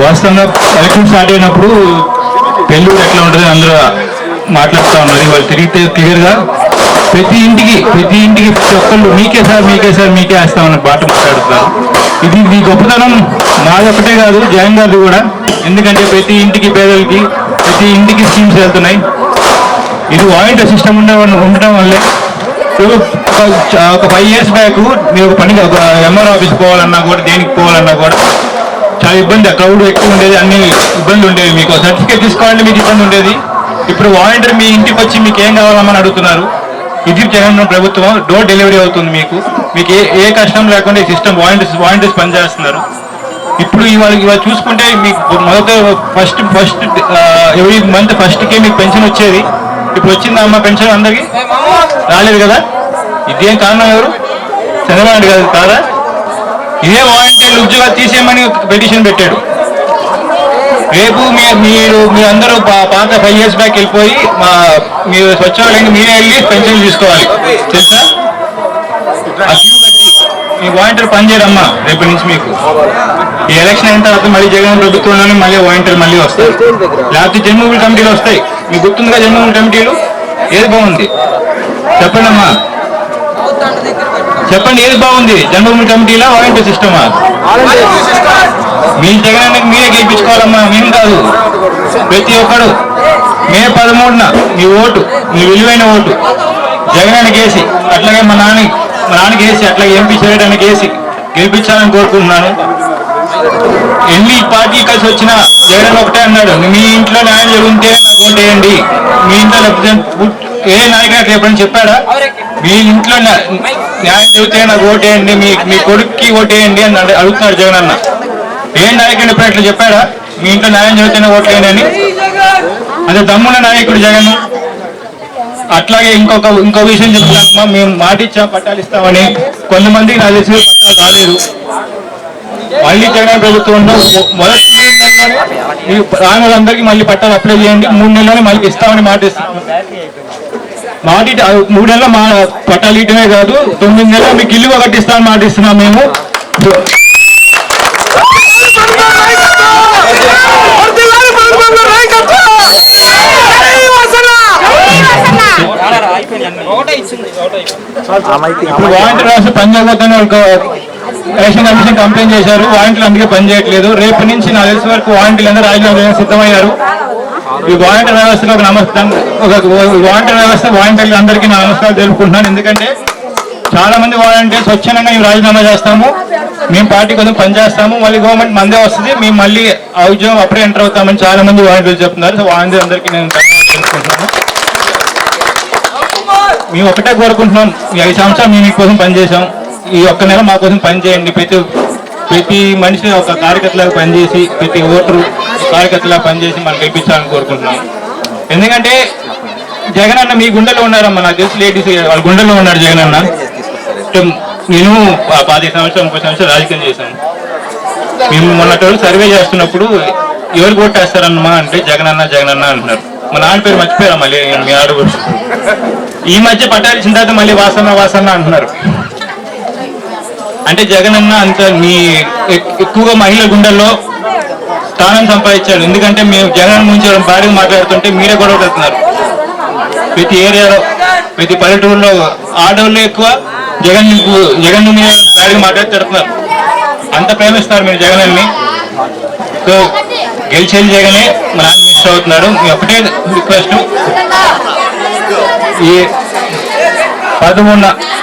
వాస్తవంగా collection start అయినప్పుడు పెళ్ళు ఎట్లా ఉంటుంది అందరూ మాట్లాడుతూ ఉన్నారు. వాళ్ళు తిరిగితే క్లియర్గా ప్రతి ఇంటికి ప్రతి ఇంటికి ప్రతి ఒక్కళ్ళు మీకే సార్ మీకే సార్ మీకే వేస్తామన్న బాట మాట్లాడుతున్నారు. ఇది మీ గొప్పతనం. నాదొక్కటే కాదు జగన్ గారిది కూడా. ఎందుకంటే ప్రతి ఇంటికి పేదలకి ప్రతి ఇంటికి స్కీమ్స్ వెళ్తున్నాయి. ఇది వాయింట్ సిస్టమ్ ఉండే ఉండటం వల్లే ఒక ఫైవ్ ఇయర్స్ బ్యాక్ మీరు ఒక పని ఒక ఎంఆర్ ఆఫీస్ పోవాలన్నా కూడా దేనికి పోవాలన్నా కూడా చాలా ఇబ్బంది. క్రౌడ్ ఎక్కువ ఉండేది అన్ని ఇబ్బంది ఉండేవి మీకు. సర్టిఫికేట్ తీసుకోవాలంటే మీకు ఇబ్బంది ఉండేది. ఇప్పుడు వాలంటీర్ మీ ఇంటికి వచ్చి మీకు ఏం కావాలమ్మని అడుగుతున్నారు? ఇది జగన్ ప్రభుత్వం డోర్ డెలివరీ అవుతుంది మీకు. మీకు ఏ ఏ కష్టం లేకుండా ఈ సిస్టమ్ వాలంటీర్స్ వాలంటీర్స్ పనిచేస్తున్నారు. ఇప్పుడు ఇవాళ ఇవాళ చూసుకుంటే మీకు మొదట ఫస్ట్ ఫస్ట్ ఎవ్రీ మంత్ ఫస్ట్కే మీకు పెన్షన్ వచ్చేది. ఇప్పుడు వచ్చిందా అమ్మ పెన్షన్ అందరికి? రాలేదు కదా? ఇదేం కారణం ఎవరు? చంద్రబాబు గారు కాదా? ఇదే వాలంటీర్లు ఉద్యోగాలు తీసేయమని పిటిషన్ పెట్టాడు. రేపు మీ- మీరు మీ అందరూ పాత ఫైవ్ ఇయర్స్ బ్యాక్ వెళ్ళిపోయి మా మీరు స్వచ్ఛాలయంగా మీరే వెళ్ళి పెన్షన్ తీసుకోవాలి. తెలుసా? మీ వాలంటీర్ పనిచేయరమ్మా రేపటి నుంచి మీకు. ఈ ఎలక్షన్ అయిన తర్వాత మళ్ళీ జగన్ ప్రభుత్వంలోనే మళ్ళీ వాలంటీర్ మళ్ళీ వస్తాయి. లేకపోతే జన్మభూమి కమిటీలు వస్తాయి. మీకు గుర్తుందిగా జన్మభూమి కమిటీలు? ఏది బాగుంది? చెప్పండి అమ్మా చెప్పండి ఏది బాగుంది? జన్మభూమి కమిటీలా వాలంటీర్ సిస్టమా? మీ జగనానికి మీరే గెలిపించుకోవాలమ్మా మేము కాదు. ప్రతి ఒక్కడు. మే పదమూడున మీ ఓటు మీ విలువైన ఓటు. జగనానికి వేసి అట్లాగే మా నాన్న మా నాన్నకి వేసి అట్లాగే ఎంపీ చేయడానికి వేసి గెలిపించాలని కోరుకుంటున్నాను. ఎన్ని పార్టీ కలిసి వచ్చినా జగన్ ఒకటే అన్నాడు. మీ ఇంట్లో న్యాయం జరుగుతుంటే నాకు ఓటేయండి మీ ఇంట్లో లేకపోతే ఏ నాయకుడు ఎప్పుడైనా చెప్పాడా? మీ ఇంట్లో న్యాయం జరిగితే నాకు ఓటేయండి మీ మీ కొడుక్కి ఓటేయండి అని అడుగుతున్నాడు జగన్ అన్న ఏ నాయకుడు ఎప్పుడు చెప్పాడా? మీ ఇంట్లో న్యాయం జరిగితేనే ఓట్లేయండి అని? అదే దమ్మున్న నాయకుడు జగన్. అట్లాగే ఇంకొక ఇంకో విషయం చెప్తానమ్మా మేము మాట ఇచ్చాం పట్టాలు ఇస్తామని. కొంతమందికి నా తెలిసి పట్టాలు రాలేదు. మళ్ళీ జగన్ ప్రభుత్వంలో మొదటి రాని వాళ్ళందరికీ మళ్ళీ పట్టాలు అప్లై చేయండి. మూడు నెలల్లోనే మళ్ళీ ఇస్తామని మాట మాట మూడు నెలల మా పట్టాలు ఇయటమే కాదు తొమ్మిది నెలలు మీకు ఇల్లు ఒకటి ఇస్తామని మాట ఇస్తున్నాం మేము. ఇప్పుడు ఎలక్షన్ కమిషన్ కంప్లైంట్ చేశారు. వాలంటీర్లు అందుకే పనిచేయట్లేదు రేపు నుంచి నా తెలిసి వరకు వారంటీలు అందరూ రాజీనామా సిద్ధమయ్యారు. ఈ వాలంటీర్ వ్యవస్థలో ఒక నమస్కారం ఒక వాలంటీర్ వ్యవస్థ వాలంటీర్లు అందరికీ నా నమస్కారం తెలుపుకుంటున్నాను. ఎందుకంటే చాలా మంది వాలంటీర్స్ స్వచ్ఛందంగా మేము రాజీనామా చేస్తాము. మేము పార్టీ కోసం పనిచేస్తాము. మళ్ళీ గవర్నమెంట్ మందే వస్తుంది. మేము మళ్ళీ ఆ ఉద్యోగం అప్పుడే ఎంటర్ అవుతామని చాలా మంది వాలంటీర్లు చెప్తున్నారు. సో వాలంటీర్ అందరికీ నేను తెలుసుకుంటున్నాను మేము ఒకటే కోరుకుంటున్నాం. ఈ ఐదు సంవత్సరాలు మేము మీకోసం పనిచేసాం ఈ ఒక్క నెల మా కోసం పనిచేయండి ప్రతి ప్రతి మనిషి ఒక కార్యకర్తలాగా పనిచేసి ప్రతి ఓటరు కార్యకర్తలాగా పనిచేసి మనం గెలిపించాలని కోరుకుంటున్నాం. ఎందుకంటే జగన్ అన్న మీ గుండెలో ఉన్నారమ్మా. నాకు తెలిసి లేడీస్ వాళ్ళ గుండెలో ఉన్నారు జగన్ అన్న. నేను పదిహేను పాతిక సంవత్సరాలు ముప్పై సంవత్సరాలు రాజకీయం చేశాను. మేము మొన్నటి రోజు సర్వే చేస్తున్నప్పుడు ఎవరు కొట్టేస్తారన్నమా అంటే జగన్ అన్న జగన్ అన్న అంటున్నారు. మా నాన్న పేరు మర్చిపోయారా మళ్ళీ మీ ఆడవచ్చు ఈ మధ్య పట్టాల్సిన తర్వాత మళ్ళీ వాసన వాసన అంటున్నారు. అంటే జగన్ అన్న అంత మీ ఎక్కువగా మహిళ గుండెల్లో స్థానం సంపాదించాడు. ఎందుకంటే మేము జగన్ గురించి భారీగా మాట్లాడుతుంటే మీరే గొడవ పెడుతున్నారు. ప్రతి ఏరియాలో ప్రతి పల్లెటూరులో ఆడవాళ్ళు ఎక్కువ జగన్ జగన్ మీద భారీగా మాట్లాడుతున్నారు. అంత ప్రేమిస్తారు మీరు జగన్ సో గెలిచేది జగనే మా నాన్న మిస్ మీ ఒకటే రిక్వెస్ట్. ఈ పదమూడున